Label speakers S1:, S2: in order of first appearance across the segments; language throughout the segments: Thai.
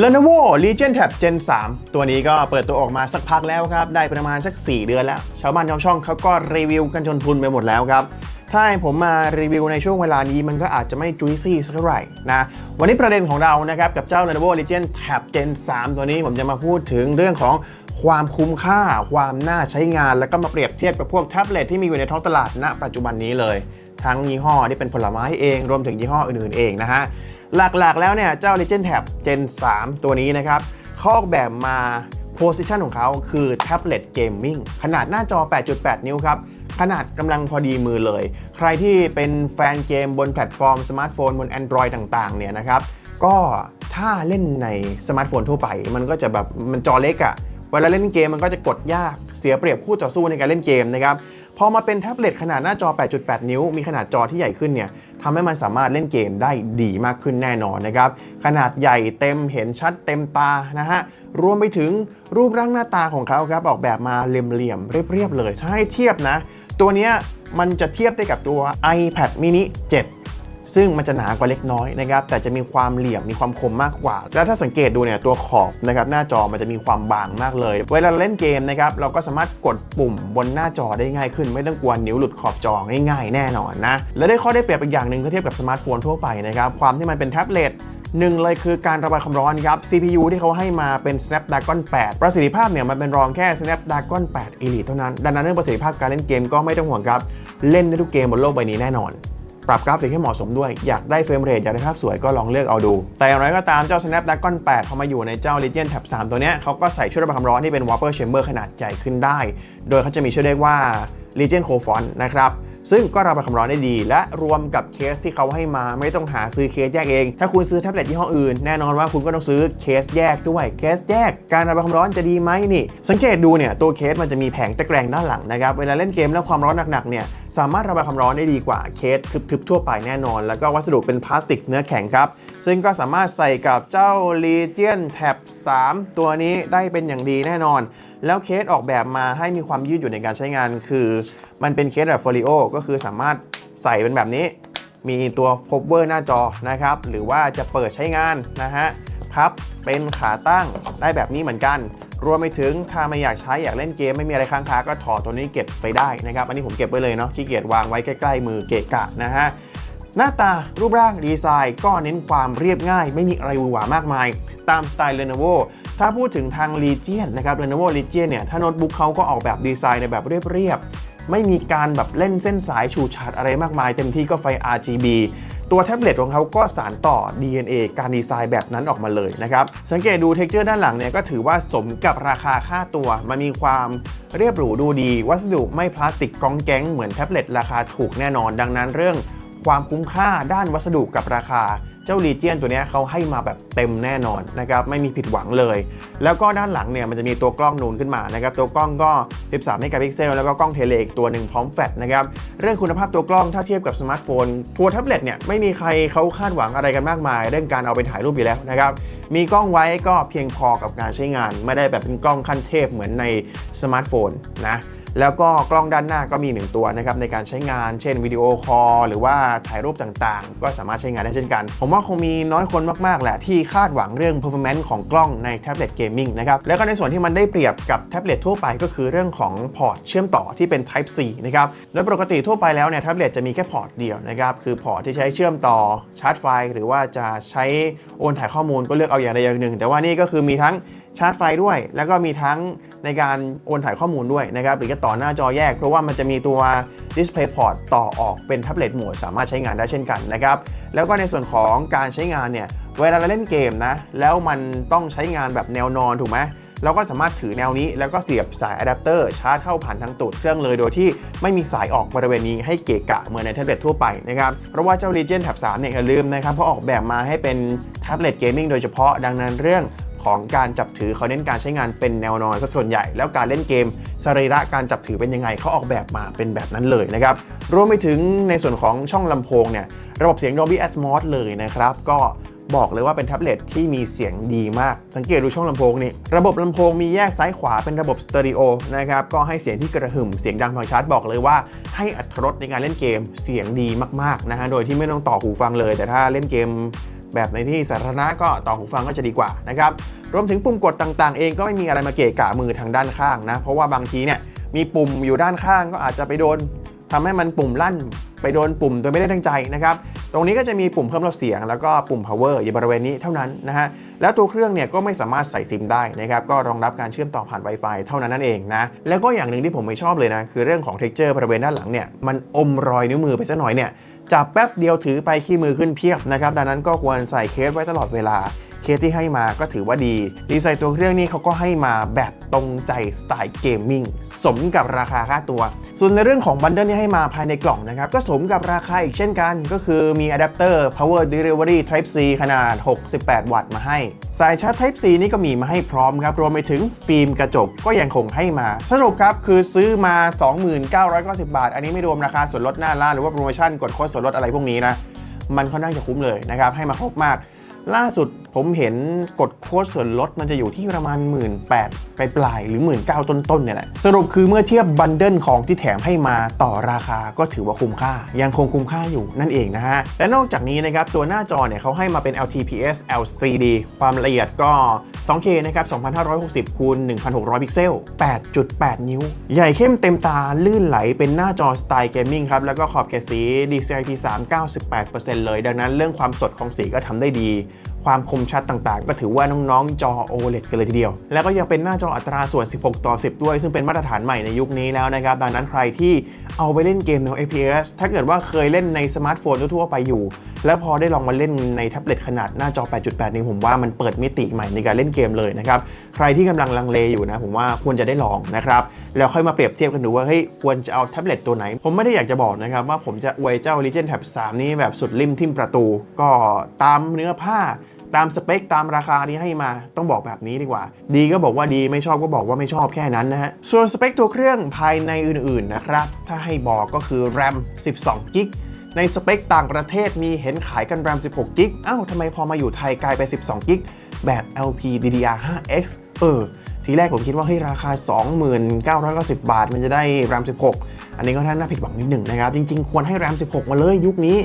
S1: Lenovo Legion Tab Gen 3 ตัวนี้ก็เปิดตัวออกมาสักพักแล้วครับ ได้ประมาณสัก 4 เดือนแล้ว ชาวบ้านชาวช่องเขาก็รีวิวกันจนพลุนไปหมดแล้วครับ ถ้าให้ผมมารีวิวในช่วงเวลานี้มันก็อาจจะไม่จุยซี่สักเท่าไหร่นะ วันนี้ประเด็นของเรานะครับ กับเจ้า Lenovo Legion Tab Gen 3 ตัวนี้ผมจะมาพูดถึงเรื่องของความคุ้มค่า ความน่าใช้งาน แล้วก็มาเปรียบเทียบกับพวกแท็บเล็ตที่มีอยู่ในท้องตลาดณ ปัจจุบันนี้เลย ทั้งยี่ห้อที่เป็นผลไม้เอง รวมถึงยี่ห้ออื่นๆเองนะฮะ หลักๆ แล้วเนี่ยเจ้า Legend Tab Gen 3 ตัวนี้นะครับเขาออกแบบมา Position ของเขาคือแท็บเล็ตเกมมิ่งขนาดหน้าจอ 8.8 นิ้วครับ ขนาดกำลังพอดีมือเลย ใครที่เป็นแฟนเกมบนแพลตฟอร์มสมาร์ทโฟนบน Android ต่างๆ เนี่ยนะครับ ก็ถ้าเล่นในสมาร์ทโฟนทั่วไป มันก็จะแบบมันจอเล็กอะเวลาเล่นเกมมันก็จะกดยากเสียเปรียบคู่ต่อสู้ในการเล่นเกมนะครับ พอมาเป็นแท็บเล็ตขนาดหน้าจอ 8.8 นิ้ว มีขนาดจอที่ใหญ่ขึ้นเนี่ยทำให้มันสามารถเล่นเกมได้ดีมากขึ้นแน่นอนนะครับ ขนาดใหญ่เต็มเห็นชัดเต็มตานะฮะ รวมไปถึงรูปร่างหน้าตาของเขาครับ ออกแบบมาเหลี่ยมๆ เรียบๆเลย ถ้าให้เทียบนะ ตัวเนี้ยมันจะเทียบได้กับตัว iPad mini 7 ซึ่งมันจะหนากว่าเล็กน้อยนะครับแต่จะมีความเหลี่ยมมีความคมมากกว่า แล้วถ้าสังเกตดูเนี่ยตัวขอบนะครับหน้าจอมันจะมีความบางมากเลย เวลาเราเล่นเกมนะครับเราก็สามารถกดปุ่มบนหน้าจอได้ง่ายขึ้น ไม่ต้องกลัวนิ้วหลุดขอบจอง่ายๆ แน่นอนนะและได้ข้อได้เปรียบอีกอย่างหนึ่งเทียบกับสมาร์ทโฟนทั่วไปนะครับความที่มันเป็นแท็บเล็ตหนึ่งเลยคือการระบายความร้อนครับ CPU ที่เขาให้มาเป็น Snapdragon 8 ประสิทธิภาพเนี่ยมันเป็นรองแค่ Snapdragon 8 Elite เท่านั้น ดังนั้นเรื่องประสิทธิภาพการเล่นเกมก็ไม่ต้องห่วงครับ เล่นได้ทุกเกมบนโลกใบนี้แน่นอน ปรับกราฟิกให้เหมาะสมด้วย อยากได้เฟรมเรทอยากได้ภาพสวยก็ลองเลือกเอาดู แต่อย่างไรก็ตามเจ้า Snapdragon 8 พอมาอยู่ในเจ้า Legion Tab 3 ตัวเนี้ยเขาก็ใส่ชุดระบายความร้อนที่เป็น Vapor Chamber ขนาดใหญ่ขึ้นได้ โดยเขาจะมีชื่อเรียกว่า Legion Cold Front นะครับซึ่งก็ระบายความร้อนได้ดี และรวมกับเคสที่เขาให้มาไม่ต้องหาซื้อเคสแยกเอง ถ้าคุณซื้อแท็บเล็ตยี่ห้ออื่น แน่นอนว่าคุณก็ต้องซื้อเคสแยกด้วยเคสแยก การระบายความร้อนจะดีไหมนี่ สังเกตดูเนี่ยตัวเคสมันจะมีแผงตะแกรงด้านหลังนะครับเวลาเล่นเกมแล้วความร้อนหนักๆเนี่ย สามารถระบายความร้อนได้ดีกว่าเคสทึบๆทั่วไปแน่นอน แล้วก็วัสดุเป็นพลาสติกเนื้อแข็งครับ ซึ่งก็สามารถใส่กับเจ้า Legion Tab 3 ตัวนี้ได้เป็นอย่างดีแน่นอน แล้วเคสออกแบบมาให้มีความยืดหยุ่นในการใช้งาน คือมันเป็นเคสแบบโฟลิโอก็คือสามารถใส่เป็นแบบนี้ มีตัว cover หน้าจอนะครับ หรือว่าจะเปิดใช้งานนะฮะพับเป็นขาตั้งได้แบบนี้เหมือนกัน รวมไปถึงถ้าไม่อยากใช้อยากเล่นเกมไม่มีอะไรค้างคาก็ถอดตัวนี้เก็บไปได้นะครับ อันนี้ผมเก็บไว้เลยเนาะขี้เกียจวางไว้ใกล้ๆมือเกะกะนะฮะหน้าตารูปร่างดีไซน์ก็เน้นความเรียบง่าย ไม่มีอะไรวือหวามากมาย ตามสไตล์ Lenovo ถ้าพูดถึงทาง Legion นะครับ Lenovo Legion เนี่ย ถ้าโน้ตบุ๊กเขาก็ออกแบบดีไซน์ในแบบเรียบๆ ไม่มีการแบบเล่นเส้นสายฉูดฉาดอะไรมากมาย เต็มที่ก็ไฟ RGB ตัวแท็บเล็ตของเขาก็สานต่อ DNA การดีไซน์แบบนั้นออกมาเลยนะครับ สังเกตดูเท็กเจอร์ด้านหลังเนี่ยก็ถือว่าสมกับราคาค่าตัว มันมีความเรียบหรูดูดี วัสดุไม่พลาสติกกองแก๊งเหมือนแท็บเล็ตราคาถูกแน่นอน ดังนั้นเรื่องความคุ้มค่าด้านวัสดุกับราคา เจ้าลีเจียนตัวนี้เขาให้มาแบบเต็มแน่นอนนะครับไม่มีผิดหวังเลย แล้วก็ด้านหลังเนี่ยมันจะมีตัวกล้องนูนขึ้นมานะครับตัวกล้องก็ 13 เมกะพิกเซลแล้วก็กล้องเทเลอีกตัวหนึ่งพร้อมแฟลชนะครับเรื่องคุณภาพตัวกล้องถ้าเทียบกับสมาร์ทโฟนตัวแท็บเล็ตเนี่ยไม่มีใครเขาคาดหวังอะไรกันมากมาย เรื่องการเอาไปถ่ายรูปอยู่แล้วนะครับมีกล้องไว้ก็เพียงพอกับการใช้งาน ไม่ได้แบบเป็นกล้องขั้นเทพเหมือนในสมาร์ทโฟนนะ แล้วก็กล้องด้านหน้าก็มี 1 ตัวนะครับในการใช้งาน เช่นวิดีโอคอลหรือว่าถ่ายรูปต่างๆ ก็สามารถใช้งานได้เช่นกัน ผมว่าคงมีน้อยคนมากๆแหละที่คาดหวังเรื่อง performance ของกล้องในแท็บเล็ตเกมมิ่งนะครับแล้วก็ในส่วนที่มันได้เปรียบกับแท็บเล็ตทั่วไปก็คือเรื่องของพอร์ตเชื่อมต่อที่เป็น Type C นะครับโดยปกติทั่วไปแล้วเนี่ยแท็บเล็ตจะมีแค่พอร์ตเดียวนะครับคือพอร์ตที่ใช้เชื่อมต่อชาร์จไฟ หรือว่าจะใช้โอนถ่ายข้อมูลก็เลือกเอาอย่างใดอย่างหนึ่ง แต่ว่านี่ก็คือมีทั้ง ชาร์จไฟด้วย แล้วก็มีทั้งในการโอนถ่ายข้อมูลด้วยนะครับหรือจะต่อหน้าจอแยก เพราะว่ามันจะมีตัว Display Port ต่อออกเป็นแท็บเล็ตโหมดสามารถใช้งานได้เช่นกันนะครับแล้วก็ในส่วนของการใช้งานเนี่ยเวลาเราเล่นเกมนะแล้วมันต้องใช้งานแบบแนวนอนถูกไหมเราก็สามารถถือแนวนี้แล้วก็เสียบสายอะแดปเตอร์ชาร์จเข้าผ่านทางตูดเครื่องเลยโดยที่ไม่มีสายออกบริเวณนี้ให้เกะกะเหมือนในแท็บเล็ตทั่วไปนะครับ เพราะว่าเจ้า Legion Tab 3เนี่ยอย่าลืมนะครับเพราะออกแบบมาให้เป็นแท็บเล็ตเกมมิ่งโดยเฉพาะดังนั้นเรื่อง ของการจับถือเขาเน้นการใช้งานเป็นแนวนอนซะส่วนใหญ่ แล้วการเล่นเกมสรีระการจับถือเป็นยังไงเขาออกแบบมาเป็นแบบนั้นเลยนะครับรวมไปถึงในส่วนของช่องลำโพงเนี่ยระบบเสียง Dolby Atmos เลยนะครับก็บอกเลยว่าเป็นแท็บเล็ตที่มีเสียงดีมาก สังเกตดูช่องลำโพงนี่ ระบบลำโพงมีแยกซ้ายขวาเป็นระบบสเตอริโอนะครับ ก็ให้เสียงที่กระหึ่ม เสียงดังฟังชัดบอกเลยว่า ให้อัตรสในการเล่นเกมเสียงดีมากๆนะฮะ โดยที่ไม่ต้องต่อหูฟังเลย แต่ถ้าเล่นเกม แบบในที่สาธารณะก็ต่อหูฟังก็จะดีกว่านะครับ รวมถึงปุ่มกดต่างๆ เองก็ไม่มีอะไรมาเกะกะมือทางด้านข้างนะ เพราะว่าบางทีเนี่ยมีปุ่มอยู่ด้านข้างก็อาจจะไปโดนทำให้มันปุ่มลั่น ไปโดนปุ่มโดยไม่ได้ตั้งใจนะครับ ตรงนี้ก็จะมีปุ่มเพิ่มลดเสียง แล้วก็ปุ่ม power อยู่บริเวณนี้เท่านั้นนะฮะ แล้วตัวเครื่องเนี่ยก็ไม่สามารถใส่ซิมได้นะครับ ก็รองรับการเชื่อมต่อผ่าน Wi-Fi เท่านั้นนั่นเองนะ แล้วก็อย่างหนึ่งที่ผมไม่ชอบเลยนะ คือเรื่องของ texture บริเวณด้านหลังเนี่ย มันอมรอยนิ้วมือไปสักหน่อยเนี่ยจับแป๊บเดียวถือไปขี้มือขึ้นเพียบนะครับ ดังนั้นก็ควรใส่เคสไว้ตลอดเวลา เคสที่ให้มาก็ถือว่าดีดีไซน์ตัวเครื่องนี้เขาก็ให้มาแบบตรงใจสไตล์เกมมิ่งสมกับราคาค่าตัว ส่วนในเรื่องของบันเดิลที่ให้มาภายในกล่องนะครับ ก็สมกับราคาอีกเช่นกัน ก็คือมีอะแดปเตอร์ power delivery type C ขนาด 68 วัตต์มาให้ สายชาร์จ type C นี่ก็มีมาให้พร้อมครับรวมไปถึงฟิล์มกระจกก็ยังคงให้มา สรุปครับคือซื้อมา 2990 บาท อันนี้ไม่รวมราคาส่วนลดหน้าร้านหรือว่าโปรโมชั่นกดโค้ดส่วนลดอะไรพวกนี้นะมันค่อนข้างจะคุ้มเลยนะครับให้มาครบมาก ล่าสุด ผมเห็นกดโค้ดส่วนลดมันจะอยู่ที่ประมาณ 1 8ื่นปปลายหรือ 1 9ื่นต้นๆเนี่ยแหละ สรุปคือเมื่อเทียบบันเดิลของที่แถมให้มาต่อราคาก็ถือว่าคุ้มค่า ยังคงคุ้มค่าอยู่นั่นเองนะฮะ และนอกจากนี้นะครับ ตัวหน้าจอเนี่ยเขาให้มาเป็น LTPS LCD ความละเอียดก็ 2K นะครับ 2560คูณ1600 พิกเซล 8.8 นิ้ว ใหญ่เข้มเต็มตาลื่นไหลเป็นหน้าจอสไตล์เกมมิ่งครับ แล้วก็ขอบเขตสี DCI-P3 98%เลย ดังนั้นเรื่องความสดของสีก็ทำได้ดี ความคมชัดต่างๆ ก็ถือว่าน้องๆจอ OLED กันเลยทีเดียว แล้วก็ยังเป็นหน้าจออัตราส่วน 16 ต่อ 10 ด้วย ซึ่งเป็นมาตรฐานใหม่ในยุคนี้แล้วนะครับ ดังนั้นใครที่เอาไปเล่นเกมแนว FPS ถ้าเกิดว่าเคยเล่นในสมาร์ทโฟนทั่วๆไปอยู่ แล้วพอได้ลองมาเล่นในแท็บเล็ตขนาดหน้าจอ 8.8นิ้ผมว่ามันเปิดมิติใหม่ในการเล่นเกมเลยนะครับ ใครที่กำลังลังเลอยู่นะ ผมว่าควรจะได้ลองนะครับ แล้วค่อยมาเปรียบเทียบกันดูว่าเฮ้ยควรจะเอาแท็บเล็ตตัวไหน ผมไม่ได้อยากจะบอกนะครับว่าผมจะอวยเจ้า Legion Tab 3 นี้แบบสุดริมทิมประตู ก็ตามเนื้อผ้า ตามสเปคตามราคาที่ให้มาต้องบอกแบบนี้ดีกว่า ดีก็บอกว่าดีไม่ชอบก็บอกว่าไม่ชอบแค่นั้นนะฮะ ส่วนสเปคตัวเครื่องภายในอื่นๆนะครับ ถ้าให้บอกก็คือ RAM 12 g b ในสเปคต่างประเทศมีเห็นขายกัน RAM 16 g b อ้าวทำไมพอมาอยู่ไทยกลายไป12 g b แบบ LPDDR5X เออ ทีแรกผมคิดว่าเฮ้ยราคา 2990 บาท มันจะได้ RAM 16 อันนี้ก็น่าผิดหวังนิดหนึ่งนะครับ จริง ๆ ควรให้ RAM 16 มาเลยยุคนี้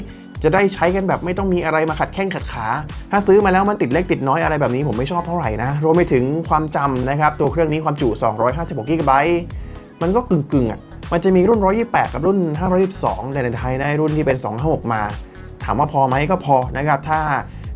S1: จะได้ใช้กันแบบไม่ต้องมีอะไรมาขัดแข้งขัดขา ถ้าซื้อมาแล้วมันติดเล็กติดน้อยอะไรแบบนี้ผมไม่ชอบเท่าไหร่นะ รวมไปถึงความจำนะครับ ตัวเครื่องนี้ความจุ 256 g b มันก็กึ่งๆอะ มันจะมีรุ่น 128 กับรุ่น 512แต่ในไทยได้รุ่นที่เป็น 256 มา ถามว่าพอไหมก็พอนะครับ ถ้า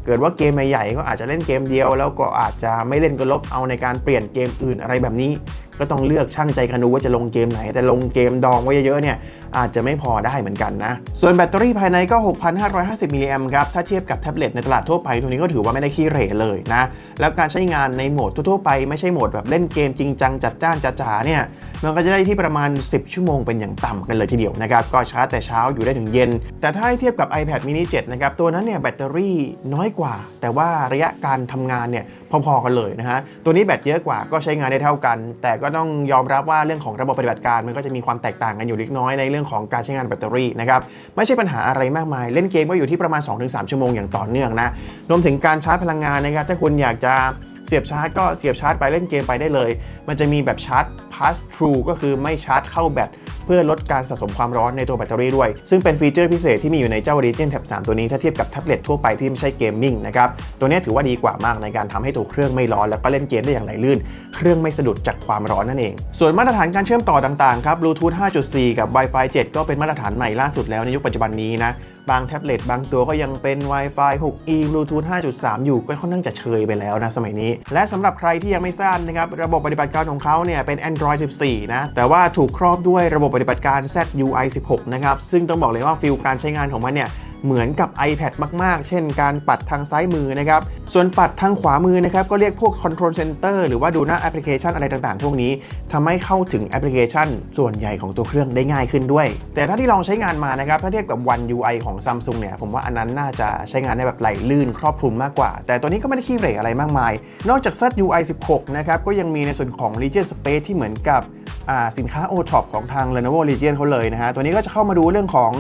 S1: เกิดว่าเกมใหญ่ๆก็อาจจะเล่นเกมเดียว แล้วก็อาจจะไม่เล่นก็ลบเอาในการเปลี่ยนเกมอื่นอะไรแบบนี้ ก็ต้องเลือกช่างใจกันดูว่าจะลงเกมไหน แต่ลงเกมดองไว้เยอะๆเนี่ย อาจจะไม่พอได้เหมือนกันนะ ส่วนแบตเตอรี่ภายในก็ 6,550มิลลิแอมป์ครับ ถ้าเทียบกับแท็บเล็ตในตลาดทั่วไปตัวนี้ก็ถือว่าไม่ได้ขี้เหร่เลยนะ แล้วการใช้งานในโหมดทั่วๆไปไม่ใช่โหมดแบบเล่นเกมจริงจังจัดจ้านจ๋าเนี่ยมันก็จะได้ที่ประมาณ 10 ชั่วโมงเป็นอย่างต่ำกันเลยทีเดียวนะครับก็ชาร์จแต่เช้าอยู่ได้ถึงเย็น แต่ถ้าเทียบกับ iPad mini 7นะครับตัวนั้นเนี่ยแบตเตอรี่น้อยกว่า แต่ว่าระยะการทำงานเนี่ยพอๆกันเลยนะฮะตัวนี้แบตเยอะกว่าก็ใช้งานได้เท่ากัน แต่ก็ต้องยอมรับว่าเรื่องของระบบปฏิบัติการมันก็จะมีความแตกต่างกันอยู่เล็กน้อยในเรื่องของการใช้งานแบตเตอรี่นะครับไม่ใช่ปัญหาอะไรมากมาย เล่นเกมก็อยู่ที่ประมาณ 2-3 ชั่วโมงอย่างต่อเนื่องนะรวมถึงการชาร์จพลังงานนะครับถ้าคุณอยากจะเสียบชาร์จก็เสียบชาร์จไปเล่นเกมไปได้เลย มันจะมีแบบชาร์จ pass through ก็คือไม่ชาร์จเข้าแบตเพื่อลดการสะสมความร้อนในตัวแบตเตอรี่ด้วย ซึ่งเป็นฟีเจอร์พิเศษที่มีอยู่ในเจ้า Region Tab 3 ตัวนี้ถ้าเทียบกับแท็บเล็ตทั่วไปที่ไม่ใช่เกมมิ่งนะครับ ตัวนี้ถือว่าดีกว่ามากในการทำให้ตัวเครื่องไม่ร้อน แล้วก็เล่นเกมได้อย่างไหลลื่น เครื่องไม่สะดุดจากความร้อนนั่นเอง ส่วนมาตรฐานการเชื่อมต่อต่างๆครับ Bluetooth 5.4 กับ Wi-Fi 7 ก็เป็นมาตรฐานใหม่ล่าสุดแล้วในยุคปัจจุบันนี้นะบางแท็บเล็ตบางตัวก็ยังเป็น Wi-Fi 6E Bluetooth 5.3 อยู่ก็ค่อนข้างจะเชยไปแล้วนะสมัยนี้ และสำหรับใครที่ยังไม่ทราบนะครับระบบปฏิบัติการของเขาเนี่ยเป็น Android 14 นะ แต่ว่าถูกครอบด้วยระบบปฏิบัติการ ZUI 16 นะครับ ซึ่งต้องบอกเลยว่าฟิลการใช้งานของมันเนี่ย เหมือนกับ iPad มาก ๆ เช่นการปัดทางซ้ายมือนะครับ ส่วนปัดทางขวามือนะครับ ก็เรียกพวก Control Center หรือว่าดูหน้าแอปพลิเคชันอะไรต่างๆ พวกนี้ทำให้เข้าถึงแอปพลิเคชัน ส่วนใหญ่ของตัวเครื่องได้ง่ายขึ้นด้วย แต่ถ้าที่ลองใช้งานมานะครับ ถ้าเทียบกับ One UI ของ Samsung เนี่ย ผมว่าอันนั้นน่าจะใช้งานได้แบบไหลลื่นครอบคลุมมากกว่า แต่ตัวนี้ก็ไม่ได้ขี้เหร่อะไรมากมาย นอกจาก ZUI 16 นะครับ ก็ยังมีในส่วนของ Legion Space ที่เหมือนกับสินค้า O-Top ของทาง Lenovo Legion เขาเลยนะฮะ ตัวนี้ก็จะเข้ามาดูเรื่องของ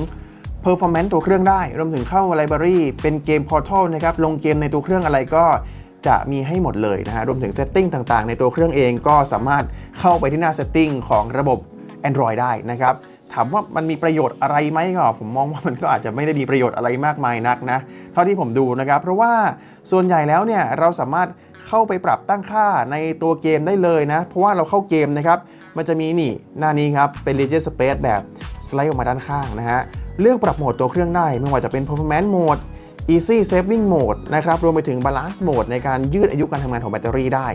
S1: performance ตัวเครื่องได้ รวมถึงเข้า library เป็นเกม portal นะครับ ลงเกมในตัวเครื่องอะไรก็จะมีให้หมดเลยนะฮะ รวมถึง setting ต่างๆ ในตัวเครื่องเองก็สามารถเข้าไปที่หน้า setting ของระบบ Android ได้นะครับถามว่ามันมีประโยชน์อะไรไหมก็ผมมองว่ามันก็อาจจะไม่ได้มีประโยชน์อะไรมากมายนักนะ เท่าที่ผมดูนะครับ เพราะว่าส่วนใหญ่แล้วเนี่ยเราสามารถเข้าไปปรับตั้งค่าในตัวเกมได้เลยนะ เพราะว่าเราเข้าเกมนะครับ มันจะมีนี่หน้านี้ครับ เป็น Legend Space แบบสไลด์ออกมาด้านข้างนะฮะ เลือกปรับโหมดตัวเครื่องได้ ไม่ว่าจะเป็น Performance Mode Easy Saving Mode นะครับ รวมไปถึง Balance Mode ในการยืดอายุการทำงานของแบตเตอรี่ได้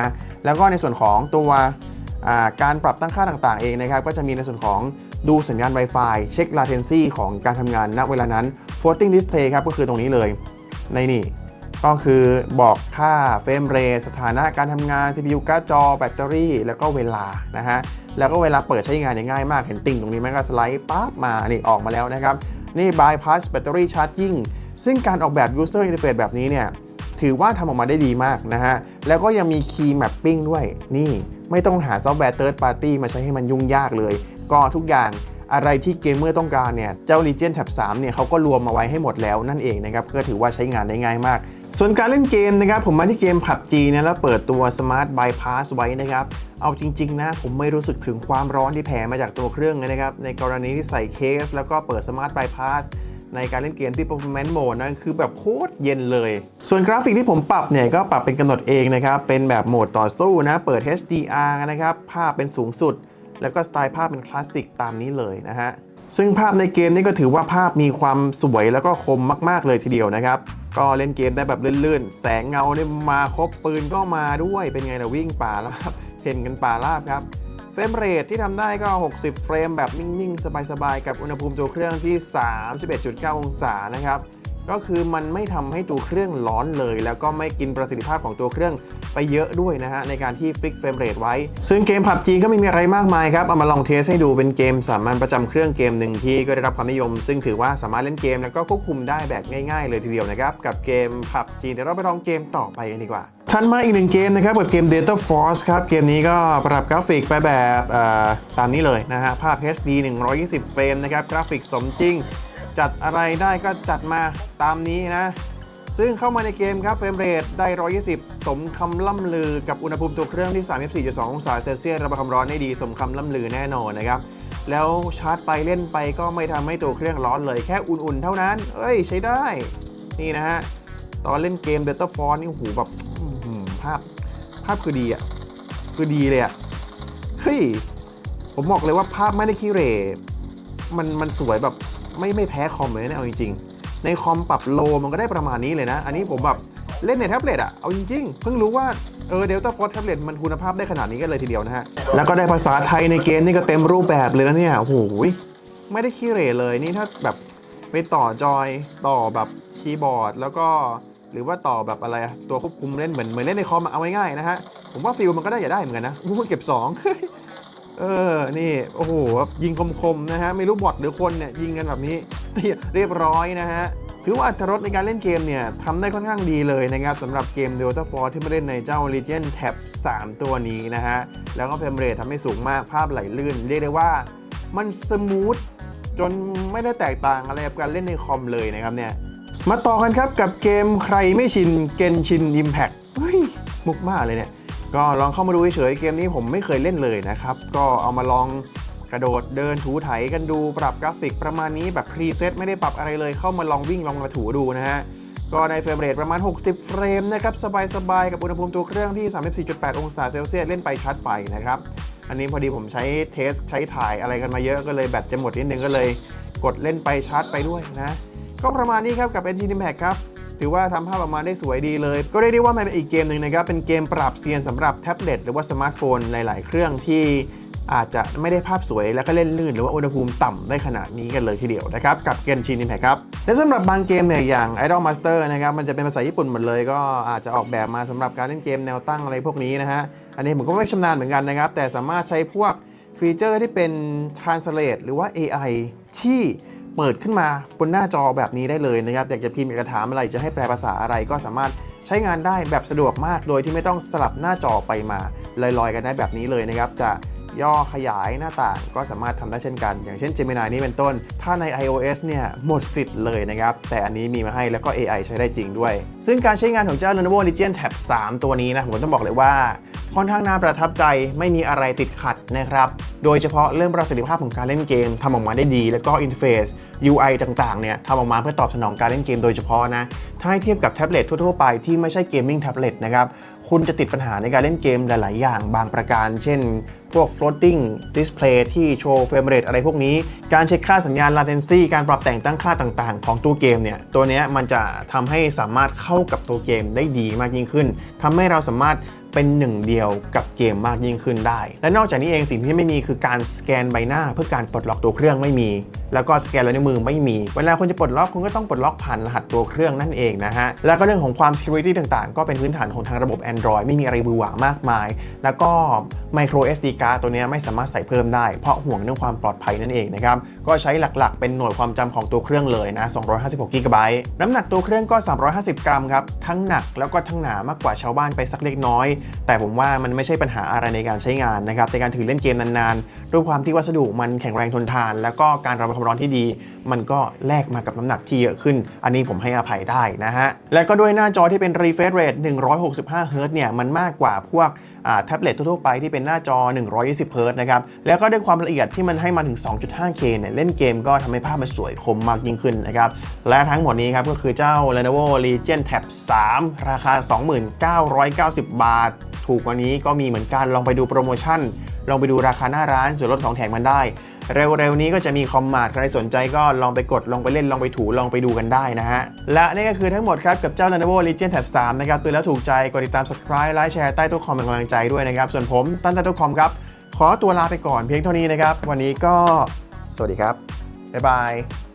S1: นะ แล้วก็ในส่วนของตัวการปรับตั้งค่าต่างๆเองนะครับ ก็จะมีในส่วนของดูสัญญาณ Wi-Fi เช็ค latency ของการทำงานณเวลานั้น floating display ครับ ก็คือตรงนี้เลย ในนี่ ก็คือบอกค่าเฟรมเรทสถานะการทำงาน CPU การ์ดจอ แบตเตอรี่ แล้วก็เวลานะฮะ แล้วก็เวลาเปิดใช้งานเนี่ยง่ายมาก เห็นติ่งตรงนี้ไหมก็สไลด์ปั๊บมา นี่ออกมาแล้วนะครับ นี่ bypass battery charging ซึ่งการออกแบบ user interface แบบนี้เนี่ย ถือว่าทำออกมาได้ดีมากนะฮะ แล้วก็ยังมี key mapping ด้วย นี่ไม่ต้องหาซอฟต์แวร์ third party มาใช้ให้มันยุ่งยากเลย ก็ทุกอย่างอะไรที่เกมเมอร์ต้องการเนี่ย เจ้า Legion Tab 3 เนี่ยเขาก็รวมมาไว้ให้หมดแล้วนั่นเองนะครับก็ถือว่าใช้งานได้ง่ายมาก ส่วนการเล่นเกมนะครับ ผมมาที่เกม PUBG เนี่ยแล้วเปิดตัว Smart Bypass ไว้นะครับ เอาจริง ๆ นะ ผมไม่รู้สึกถึงความร้อนที่แผ่มาจากตัวเครื่องเลยนะครับ ในกรณีที่ใส่เคส แล้วก็เปิด Smart Bypass ในการเล่นเกมที่ performance mode นะคือแบบโคตรเย็นเลย ส่วนกราฟิกที่ผมปรับเนี่ย ก็ปรับเป็นกำหนดเองนะครับ เป็นแบบโหมดต่อสู้นะ เปิด HDR นะครับ ภาพเป็นสูงสุด แล้วก็สไตล์ภาพเป็นคลาสสิกตามนี้เลยนะฮะ ซึ่งภาพในเกมนี้ก็ถือว่าภาพมีความสวยแล้วก็คมมาก ๆ เลยทีเดียวนะครับ ก็เล่นเกมได้แบบลื่นๆ แสงเงาเนี่ยมาครบปืนก็มาด้วยเป็นไงล่ะวิ่งป่าลาบเห็นกันป่าลาบครับเฟรมเรทที่ทำได้ก็ 60 เฟรมแบบนิ่ง ๆ สบาย ๆ กับอุณหภูมิตัวเครื่องที่ 31.9 องศานะครับ ก็คือมันไม่ทำให้ตัวเครื่องร้อนเลย แล้วก็ไม่กินประสิทธิภาพของตัวเครื่องไปเยอะด้วยนะฮะ ในการที่ฟิกเฟรมเรทไว้ ซึ่งเกม PUBG ก็ไม่มีอะไรมากมายครับ เอามาลองเทสให้ดูเป็นเกมสามัญประจำเครื่องเกมหนึ่งที่ก็ได้รับความนิยม ซึ่งถือว่าสามารถเล่นเกมแล้วก็ควบคุมได้แบบง่ายๆ เลยทีเดียวนะครับ กับเกม PUBG เดี๋ยวเราไปลองเกมต่อไปกันดีกว่าทันมาอีกหนึ่งเกมนะครับกับเกม Data Force ครับ เกมนี้ก็ปรับกราฟิกไปแบบตามนี้เลยนะฮะ ภาพ HD 120 เฟรมนะครับ กราฟิกสมจริง จัดอะไรได้ก็จัดมาตามนี้นะ ซึ่งเข้ามาในเกมครับเฟรมเรทได้ 120 สมคำล่ำลือกับอุณหภูมิตัวเครื่องที่ 34.2 องศาเซลเซียสระบายความร้อนได้ดีสมคำล่ำลือแน่นอนนะครับแล้วชาร์จไปเล่นไปก็ไม่ทำให้ตัวเครื่องร้อนเลยแค่อุ่นๆ เท่านั้น เอ้ยใช้ได้ นี่นะฮะ ตอนเล่นเกม Delta Force นี่โอ้โหแบบภาพ ภาพคือดีอะ คือดีเลยอะ เฮ้ย ผมบอกเลยว่าภาพไม่ได้ขี้เรมันมันสวยแบบ ไม่ไม่แพ้คอมเลยนะเอาจริงๆ ในคอมปรับโลมันก็ได้ประมาณนี้เลยนะ อันนี้ผมแบบเล่นในแท็บเล็ตอะเอาจริงๆ เพิ่งรู้ว่าเออ Delta Force แท็บเล็ตมันคุณภาพได้ขนาดนี้กันเลยทีเดียวนะฮะ แล้วก็ได้ภาษาไทยในเกมนี่ก็เต็มรูปแบบเลยนะเนี่ย โอ้โห ไม่ได้ขี้เหร่เลยนี่ถ้าแบบไปต่อจอยต่อแบบคีย์บอร์ด แล้วก็หรือว่าต่อแบบอะไรตัวควบคุมเล่นเหมือนเหมือนเล่นในคอมเอาง่ายๆนะฮะ ผมว่าฟิลมันก็ได้อย่าได้เหมือนกันนะเก็บสอง เออ นี่ โอ้โห ยิงคมๆ นะฮะ ไม่รู้บอทหรือคนเนี่ย ยิงกันแบบนี้ เรียบร้อยนะฮะ ถือว่าอัตรสในการเล่นเกมเนี่ยทำได้ค่อนข้างดีเลยนะครับสำหรับเกม Delta Force ที่มาเล่นในเจ้า Legion Tab 3 ตัวนี้นะฮะ แล้วก็เฟรมเรททำให้สูงมาก ภาพไหลลื่น เรียกได้ว่ามันสมูทจนไม่ได้แตกต่างอะไรกับการเล่นในคอมเลยนะครับเนี่ย มาต่อกันครับกับเกมใครไม่ชินเกนชิน Impact เฮ้ยมุกมากเลยเนี่ย ก็ลองเข้ามาดูเฉยๆเกมนี้ผมไม่เคยเล่นเลยนะครับ ก็เอามาลองกระโดดเดินถูไถกันดูปรับกราฟิกประมาณนี้แบบพรีเซตไม่ได้ปรับอะไรเลยเข้ามาลองวิ่งลองมาถูดูนะฮะก็ในเฟรมเรทประมาณ 60 เฟรมนะครับ สบายๆ กับอุณหภูมิตัวเครื่องที่ 34.8 องศาเซลเซียสเล่นไปชาร์จไปนะครับ อันนี้พอดีผมใช้เทสใช้ถ่ายอะไรกันมาเยอะก็เลยแบตจะหมดนิดนึงก็เลย กดเล่นไปชาร์จไปด้วยนะ ก็ประมาณนี้ครับกับ Engine Impact ครับ ถือว่าทำภาพออกมาได้สวยดีเลย ก็เรียกได้ว่ามันเป็นอีกเกมหนึ่งนะครับ เป็นเกมปราบเซียนสำหรับแท็บเล็ตหรือว่าสมาร์ทโฟนหลาย ๆ เครื่องที่อาจจะไม่ได้ภาพสวยแล้วก็เล่นลื่น หรือว่าอุณหภูมิต่ำได้ขนาดนี้กันเลยทีเดียวนะครับ กับเกมชิน Impact ครับ และสำหรับบางเกมเนี่ยอย่าง Idol Master นะครับ มันจะเป็นภาษาญี่ปุ่นหมดเลย ก็อาจจะออกแบบมาสำหรับการเล่นเกมแนวตั้งอะไรพวกนี้นะฮะ อันนี้ผมก็ไม่ชำนาญเหมือนกันนะครับ แต่สามารถใช้พวกฟีเจอร์ที่เป็น translate หรือว่า AI ที่ เปิดขึ้นมาบนหน้าจอแบบนี้ได้เลยนะครับอยากจะพิมพ์อกจะถามอะไรจะให้แปลภาษาอะไรก็สามารถใช้งานได้แบบสะดวกมาก โดยที่ไม่ต้องสลับหน้าจอไปมาลอยๆ กันได้แบบนี้เลยนะครับจะ ย่อขยายหน้าต่างก็สามารถทำได้เช่นกัน อย่างเช่น Gemini นี้เป็นต้น ถ้าใน iOS เนี่ยหมดสิทธิ์เลยนะครับ แต่อันนี้มีมาให้แล้วก็ AI ใช้ได้จริงด้วย ซึ่งการใช้งานของเจ้า Lenovo Legion Tab 3 ตัวนี้นะผมต้องบอกเลยว่าค่อนข้างน่าประทับใจไม่มีอะไรติดขัดนะครับ โดยเฉพาะเรื่องประสิทธิภาพของการเล่นเกมทำออกมาได้ดี แล้วก็อินเทอร์เฟซ UI ต่างๆเนี่ยทำออกมาเพื่อตอบสนองการเล่นเกมโดยเฉพาะนะ ถ้าให้เทียบกับแท็บเล็ตทั่วๆไปที่ไม่ใช่เกมมิ่งแท็บเล็ตนะครับ คุณจะติดปัญหาในการเล่นเกมหลาย ๆ อย่างบางประการ เช่น พวก floating display ที่โชว์เฟรมเรทอะไรพวกนี้ การเช็คค่าสัญญาณ latency การปรับแต่งตั้งค่าต่างๆ ของตัวเกมเนี่ย ตัวนี้มันจะทำให้สามารถเข้ากับตัวเกมได้ดีมากยิ่งขึ้นทำให้เราสามารถ เป็นหนึ่งเดียวกับเกมมากยิ่งขึ้นได้ และนอกจากนี้เองสิ่งที่ไม่มีคือการสแกนใบหน้า เพื่อการปลดล็อกตัวเครื่องไม่มี แล้วก็สแกนลายนิ้วมือไม่มี เวลาคุณจะปลดล็อกคุณก็ต้องปลดล็อกผ่านรหัสตัวเครื่องนั่นเองนะฮะ แล้วก็เรื่องของความ security ต่างๆ ก็เป็นพื้นฐานของทางระบบ Android ไม่มีอะไรบือหวามากมาย แล้วก็ micro SD card ตัวนี้ไม่สามารถใส่เพิ่มได้ เพราะห่วงเรื่องความปลอดภัยนั่นเองนะครับ ก็ใช้หลักๆ เป็นหน่วยความจำของตัวเครื่องเลยนะ 256 g b น้ำหนักตัวเครื่องก็ 350 กรัมครับ ทั้งหนักแล้วก็ทั้งหนามากกว่าชาวบ้านไปสักเล็กน้อยแต่ผมว่ามันไม่ใช่ปัญหาอะไรในการใช้งานนะครับในการถือเล่นเกมนานๆ ด้วยความที่วัสดุมันแข็งแรงทนทาน แล้วก็การระบายความร้อนที่ดี มันก็แลกมากับน้ำหนักที่เยอะขึ้น อันนี้ผมให้อภัยได้นะฮะ และก็ด้วยหน้าจอที่เป็น refresh rate 165 Hz เนี่ยมันมากกว่าพวกแท็บเล็ตทั่วไปที่เป็นหน้าจอ 120 Hz นะครับแล้วก็ด้วยความละเอียดที่มันให้มาถึง 2.5K เนี่ยเล่นเกมก็ทำให้ภาพมันสวยคมมากยิ่งขึ้นนะครับและทั้งหมดนี้ครับก็คือเจ้า Lenovo Legion Tab 3 ราคา 2990 บาทถูกกว่านี้ก็มีเหมือนกัน ลองไปดูโปรโมชั่น ลองไปดูราคาหน้าร้านส่วนลดของแถมมันได้ เร็วๆนี้ก็จะมีคอมมาดใครสนใจก็ลองไปกด ลองไปเล่น ลองไปถู ลองไปดูกันได้นะฮะ และนี่ก็คือทั้งหมดครับ กับเจ้า Lenovo Legion Tab 3 นะครับตัวแล้วถูกใจ กดติดตาม subscribe ไลค์แชร์ใต้ตัวคอมเป็นกำลังใจด้วยนะครับ ส่วนผมตั้นตันตัวคอมครับ ขอตัวลาไปก่อนเพียงเท่านี้นะครับ วันนี้ก็ สวัสดีครับ บ๊ายบาย